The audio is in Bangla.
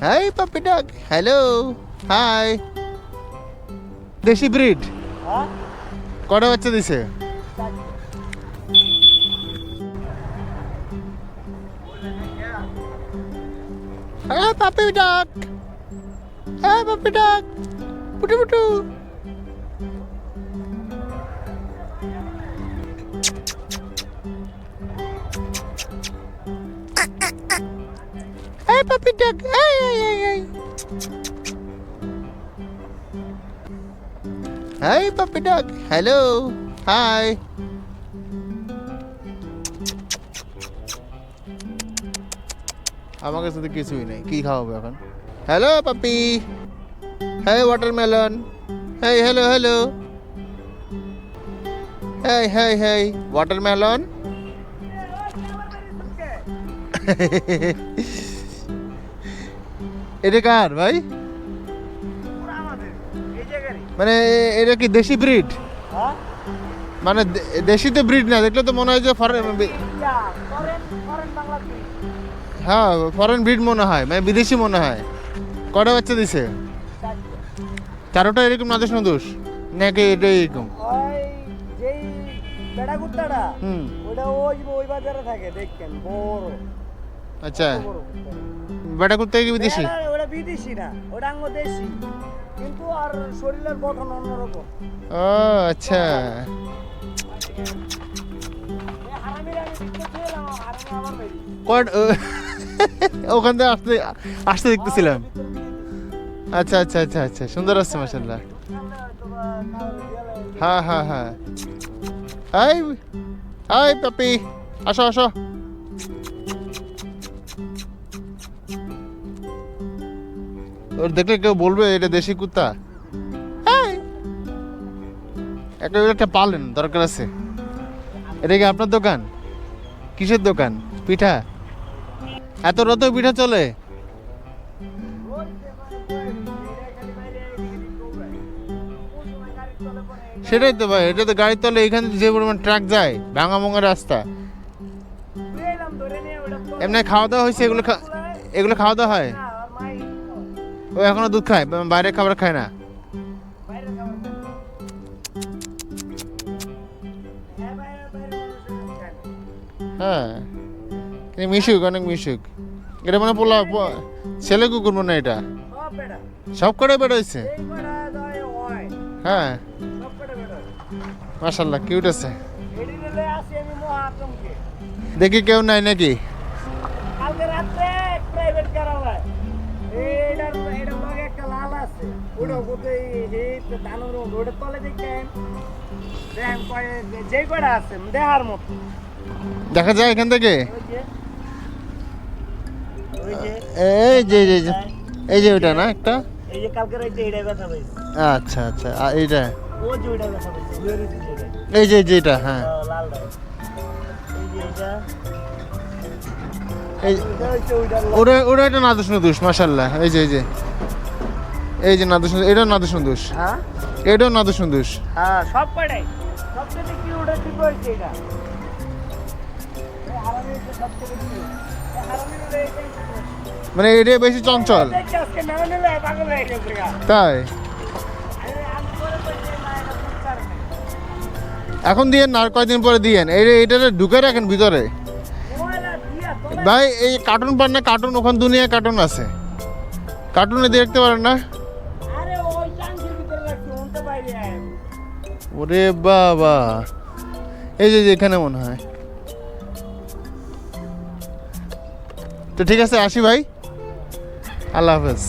Hi puppy dog. Hello. Hi. দেশি ব্রিড কটা বাচ্চা দিছে পাপি ডাক হ্যাঁ পাপি ডাক পুটু Putu puppy dog. Hey, hey, hey, hey. Hi, puppy dog. Hello. Hi. আমার কাছে তো কিছুই নেই কি খাওয়াবো এখন হ্যালো পাপি হ্যাঁ ওয়াটারমেলন হ্যাঁ হ্যালো হ্যালো হ্যাঁ হ্যাঁ হ্যাঁ ওয়াটারমেলন এটা কার ভাই? মানে এটা কি দেশি ব্রিড? হ্যাঁ। মানে দে- দেশি তো ব্রিড না দেখলে তো মনে হয় যে ফরেন হ্যাঁ ফরেন ব্রিড মনে হয় মানে বিদেশি মনে হয়। কটা বাচ্চা দিছে? চারোটা। এরকম নাদোষ নদোষ নাকি এটা এরকম? হুম। ওটা ওই ওই বাজারে থাকে দেখেন বড়। আচ্ছা। বেটা করতে কি বিদেশি? ওটা বিদেশি না ওটা আঙ্গ দেশি কিন্তু আর শরীরের গঠন অন্যরকম। ও আচ্ছা। ওখান থেকে আসতে আসতে দেখতেছিলাম। আচ্ছা আচ্ছা আচ্ছা আচ্ছা সুন্দর আসছে মাসাল্লাহ হ্যাঁ হ্যাঁ হ্যাঁ হাই হাই পাপি। আসো আসো। ওর দেখলে কেউ বলবে এটা দেশি কুত্তা? হাই একটা একটা পালেন দরকার আছে। এটা কি আপনার দোকান? কিসের দোকান? পিঠা? এত রাতে পিঠা চলে? সেটাই তো ভাই এটা তো গাড়ির তলে এখানে যে পরিমাণ ট্রাক যায় ভাঙা ভাঙা রাস্তা এমনি খাওয়া দাওয়া হয়েছে এগুলো এগুলো খাওয়া দাওয়া হয়? ও এখনও দুধ খায় বাইরের খাবার খায় না। হ্যাঁ মিশুক, অনেক মিশুক। এটা মানে পোলা ছেলে কুকুর মনে হয় এটা। সব করে বেরোইছে? হ্যাঁ। মাসাল্লাহ কিউট আছে। দেখি কেউ নাই নাকি? কালকে রাত্রে প্রাইভেট এইটার দেখেন যে আছে দেহার মতো। দেখা যায় এখান থেকে? এই যে এই যে এই যে ওইটা না একটা? এই যে কালকে রাইতে এইটাই ব্যথা পাইছে আচ্ছা আচ্ছা আর এইটা? ও যে ওইটা ব্যথা পাইছে ওই রয়েছে যেটা। এই যে যেটা হ্যাঁ। লালটা এই যে এটা। ওটা ওটা একটা নাদুস নদুস মাসাল্লাহ এই যে এই যে। এই যে নাদুস এটাও নাদুস নদুস। হ্যাঁ? এটাও নাদুস নদুস। হ্যাঁ সব কয়টাই সবচেয়ে কি ওটা ঠিক হয়েছে এটা। এই এই। মানে এটা বেশি চঞ্চল। তাই। এখন দিয়েন না আর কয়দিন পরে দিয়েন। এটা এটা ঢুকে রাখেন ভিতরে। দিয়া ভাই এই কার্টুন পান না কার্টুন ওখান দুনিয়ায় কার্টুন আছে। কার্টুনে দেখতে পারেন না? ওরে বাবা। এই যে এখানে মনে হয়। তো ঠিক আছে আসি ভাই। আল্লাহ হাফেজ।